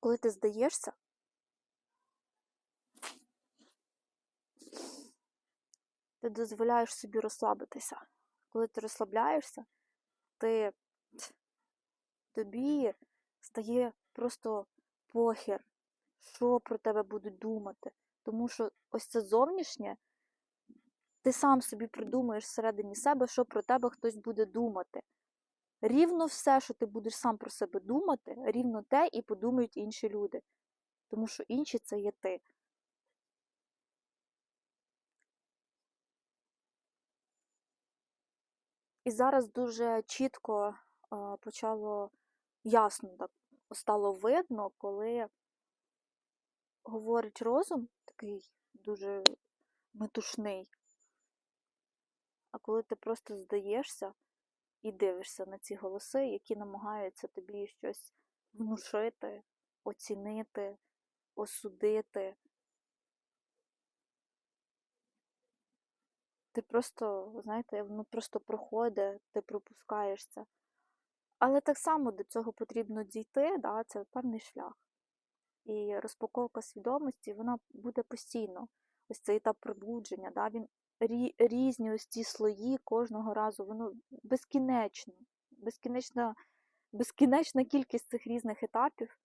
Коли ти здаєшся, ти дозволяєш собі розслабитися. Коли ти розслабляєшся, ти тобі стає просто похер, що про тебе будуть думати. Тому що ось це зовнішнє, ти сам собі придумаєш всередині себе, що про тебе хтось буде думати. Рівно все, що ти будеш сам про себе думати, рівно те і подумають інші люди. Тому що інші це є ти. І зараз дуже чітко почало ясно так стало видно, коли говорить розум, такий дуже метушний, а коли ти просто здаєшся і дивишся на ці голоси, які намагаються тобі щось внушити, оцінити, осудити. Ти просто, знаєте, воно просто проходить, ти пропускаєш це. Але так само до цього потрібно дійти, да, це певний шлях. І розпаковка свідомості, вона буде постійно. Ось цей етап пробудження, да, він різні ось ці слої кожного разу, воно безкінечно, безкінечна, безкінечна кількість цих різних етапів,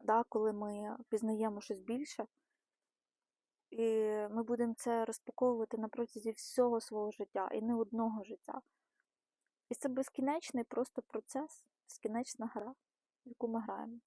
да, коли ми пізнаємо щось більше. І ми будемо це розпаковувати на протязі всього свого життя і не одного життя. І це безкінечний просто процес, безкінечна гра, в яку ми граємо.